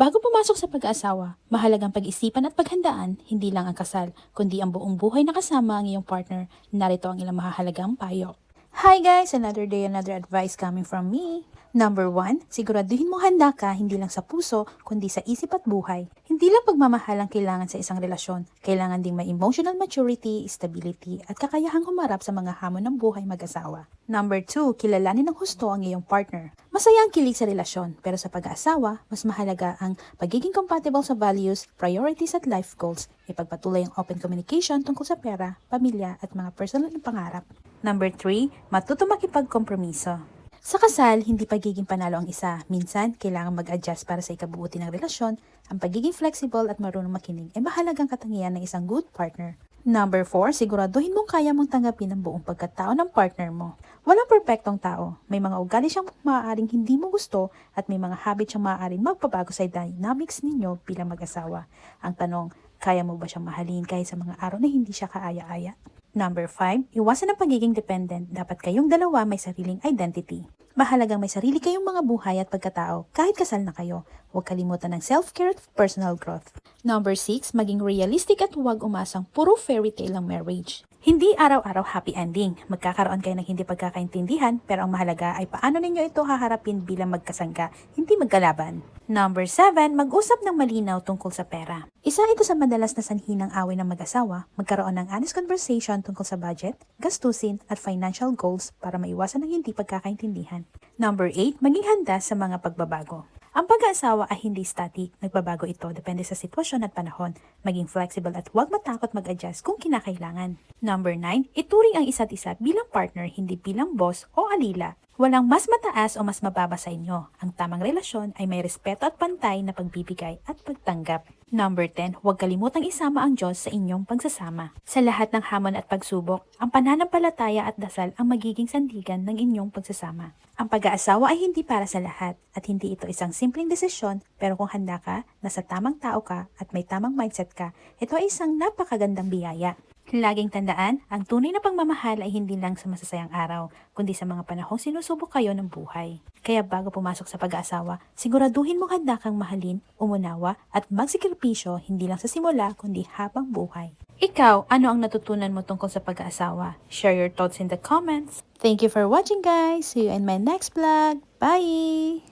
Bago pumasok sa pag-aasawa, mahalagang pag-isipan at paghandaan hindi lang ang kasal, kundi ang buong buhay na kasama ang iyong partner. Narito ang ilang mahahalagang payo. Hi guys! Another day, another advice coming from me. Number one, siguraduhin mo handa ka hindi lang sa puso, kundi sa isip at buhay. Hindi lang pagmamahal ang kailangan sa isang relasyon. Kailangan ding may emotional maturity, stability, at kakayahang humarap sa mga hamon ng buhay mag-asawa. Number two, kilalanin ng husto ang iyong partner. Masaya ang kilig sa relasyon, pero sa pag-aasawa, mas mahalaga ang pagiging compatible sa values, priorities at life goals. Ipagpatuloy ang open communication tungkol sa pera, pamilya at mga personal na pangarap. Number 3, matuto makipagkompromiso. Sa kasal, hindi pagiging panalo ang isa. Minsan, kailangan mag-adjust para sa ikabubuti ng relasyon. Ang pagiging flexible at marunong makinig ay mahalagang katangian ng isang good partner. Number 4, siguraduhin mong kaya mong tanggapin ang buong pagkatao ng partner mo. Walang perpektong tao. May mga ugali siyang maaaring hindi mo gusto at may mga habit siyang maaaring magpabago sa dynamics ninyo bilang mag-asawa. Ang tanong, kaya mo ba siyang mahalin kahit sa mga araw na hindi siya kaaya-aya? Number 5, iwasan ang pagiging dependent. Dapat kayong dalawa may sariling identity. Mahalagang may sarili kayong mga buhay at pagkatao kahit kasal na kayo. Huwag kalimutan ng self-care at personal growth. Number 6, maging realistic at huwag umasang puro fairy tale ang marriage. Hindi araw-araw happy ending. Magkakaroon kayo ng hindi pagkakaintindihan, pero ang mahalaga ay paano ninyo ito haharapin bilang magkasangga, hindi magkalaban. Number 7, mag-usap ng malinaw tungkol sa pera. Isa ito sa madalas na sanhi ng away ng mag-asawa, magkaroon ng honest conversation tungkol sa budget, gastusin, at financial goals para maiwasan ang hindi pagkakaintindihan. Number 8, maging handa sa mga pagbabago. Ang pag-aasawa ay hindi static, nagbabago ito depende sa sitwasyon at panahon. Maging flexible at huwag matakot mag-adjust kung kinakailangan. Number 9, ituring ang isa't isa bilang partner, hindi bilang boss o alila. Walang mas mataas o mas mababa sa inyo. Ang tamang relasyon ay may respeto at pantay na pagbibigay at pagtanggap. Number 10, huwag kalimutang isama ang Diyos sa inyong pagsasama. Sa lahat ng hamon at pagsubok, ang pananampalataya at dasal ang magiging sandigan ng inyong pagsasama. Ang pag-aasawa ay hindi para sa lahat at hindi ito isang simpleng desisyon pero kung handa ka, nasa tamang tao ka at may tamang mindset ka, ito ay isang napakagandang biyaya. Laging tandaan, ang tunay na pagmamahal ay hindi lang sa masasayang araw, kundi sa mga panahong sinusubok kayo ng buhay. Kaya bago pumasok sa pag-aasawa, siguraduhin mong handa kang mahalin, umunawa, at magsikripisyo hindi lang sa simula, kundi habang buhay. Ikaw, ano ang natutunan mo tungkol sa pag-aasawa? Share your thoughts in the comments. Thank you for watching guys! See you in my next vlog. Bye!